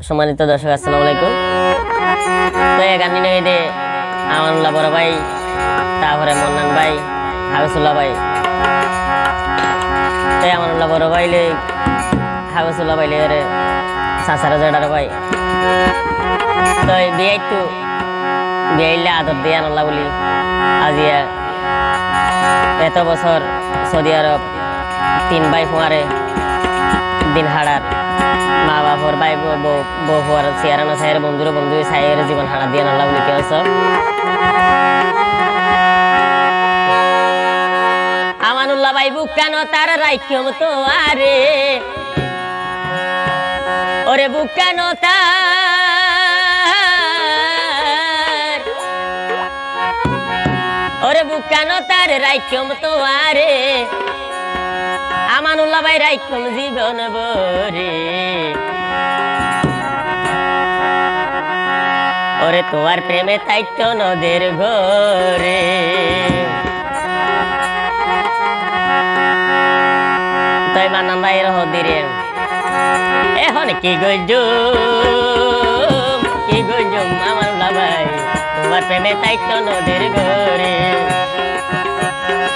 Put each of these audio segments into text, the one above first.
সম্মানিত দর্শক, আসসালামু আলাইকুম। তো এই এখানে নইদে আমানুল্লাহ বড় ভাই, তারপরে মন্নান ভাই হাবিসুল্লাহ ভাই। তো আমানুল্লাহ বড় ভাই লে হাবিসুল্লাহ ভাই লে সাসারা জেডার ভাই। তো এই বিয়ে একটু বিয়ে আদর দিয়ে আনাল্লাহ বলি। আজিয়া এত বছর সৌদি আরব তিন ভাই ফুয়ারে দিন হাড়ার মা বাপর ভাই বউ বউ- বউ ফুয়ার চেয়ারানো সাইয়ের বন্ধুর বন্ধু সাইয়ের জীবন হাড়া দিয়ে আনাল্লাহ বলি কেউ আমানুল্লাহ ভাই বুকানো তার রাইক্যম তো আরে ওরে বুকানো তার ওরে বুকানো তার রাইক্যম তো আরে আমানুল্লাহ ভাই রাইক্যম জীবন বরে ওরে তোমার প্রেমে তাইত্য নদের ঘরে। তাই মানান ভাই রহদিরে এখন কি গজুম কি গজুম আমানুল্লাহ ভাই, তোমার প্রেমে তাইত্য নদের ঘরে।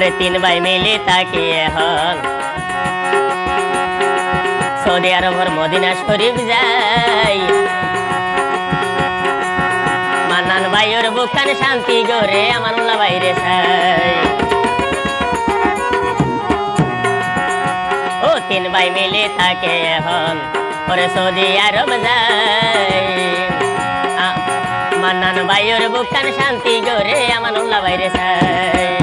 ওরে তিন ভাই মিলে তাকে এখন সৌদি আরবের মদিনা শরীফ যাই। মান্নান ভাই ওর বুকান শান্তি গরে আমানুল্লাহ বাইরে সাই। ও তিন ভাই মিলে থাকে এখন ওরে সৌদি আরব যাই মান্নান ভাই ওর বুকান শান্তি গরে আমানুল্লাহ বাইরে সাই।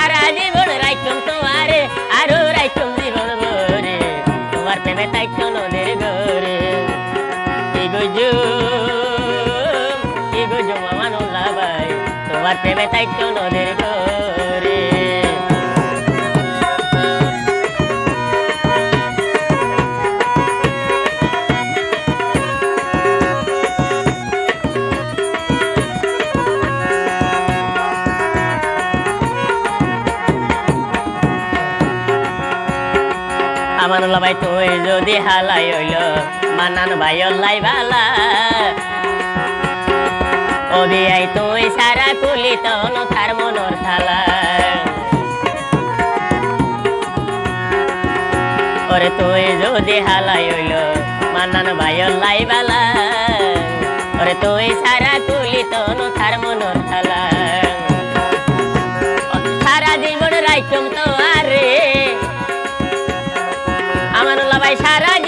সারা জীবন রাইতুম তো আরও রাইতুম জীবন ভরে তোমার প্রেমে তাইতো নদের গরে কি গুজুম কি গুজুম ভাই তোমার প্রেমে তাইতো নদের আমানুল্লাহ ভাই তুই যদি হালাই হইল, মানান ভাই লাই বালা। আই তুই সারা কুলি তন তার মনর থালা। ওরে তুই যদি হালাই হইল, মানান ভাই লাই বালা। ওরে তুই সারা কুলি তন তার মনর থালা। সারা জীবন রাইতুম তো আরে আমানুল্লাহ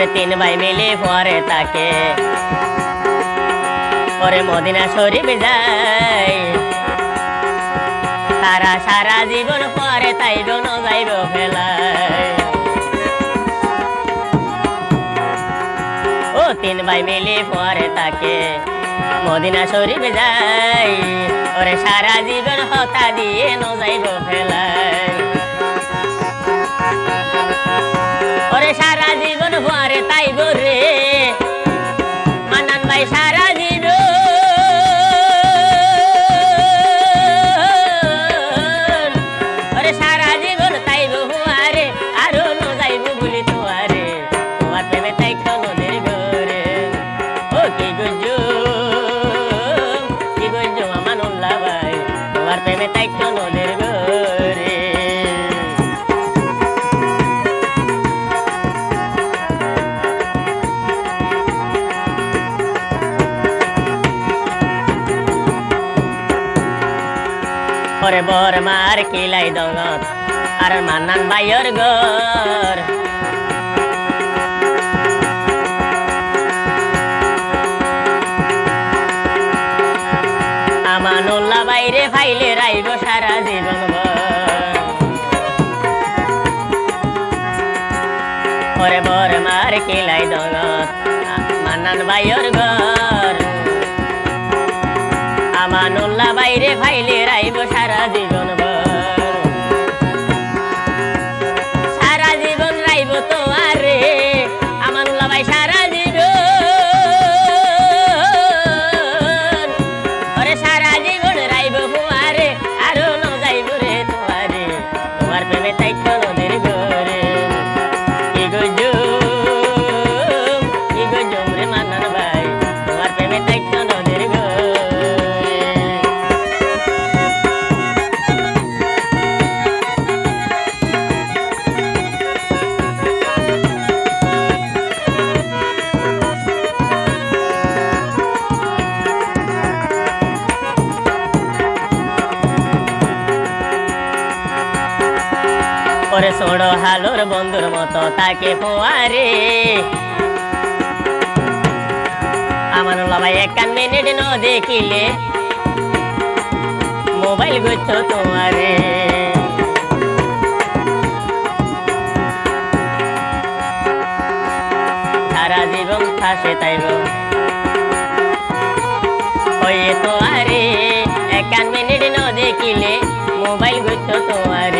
পরে তিন ভাই মিলে পরে তাকে। পরে মদিনা শরীফে যাই তারা সারা জীবন পরে তাই বোন যাইব ফেলায় ও তিন ভাই মিলে পরে তাকে। মদিনা শরীফে যাই ওরে সারা জীবন হতা দিয়ে ন যাইব ফেলায় ওরে বর মার কিলাই দঙত আর মান্নান বাইর গর আমানুল্লাহ বাইরে ফাইলে রাইব সারা জীবন। ওরে বর মার কিলাই দঙত মান্নান বাইর গর আমানুল্লাহ বাইরে ফাইলে রাইব সারা জীবন। ওরে সোড়ো হালোর বন্ধুর মতো তাকে ফোয়ারে। আমার ভাই একান মিনিট ন দেখিলে, মোবাইল গুচ্ছ তোমারে। সারা জীবন থাসে তাইব। ওয়ে তোয়ারে একান মিনিট ন দেখিলে, মোবাইল গুচ্ছ তোমারে।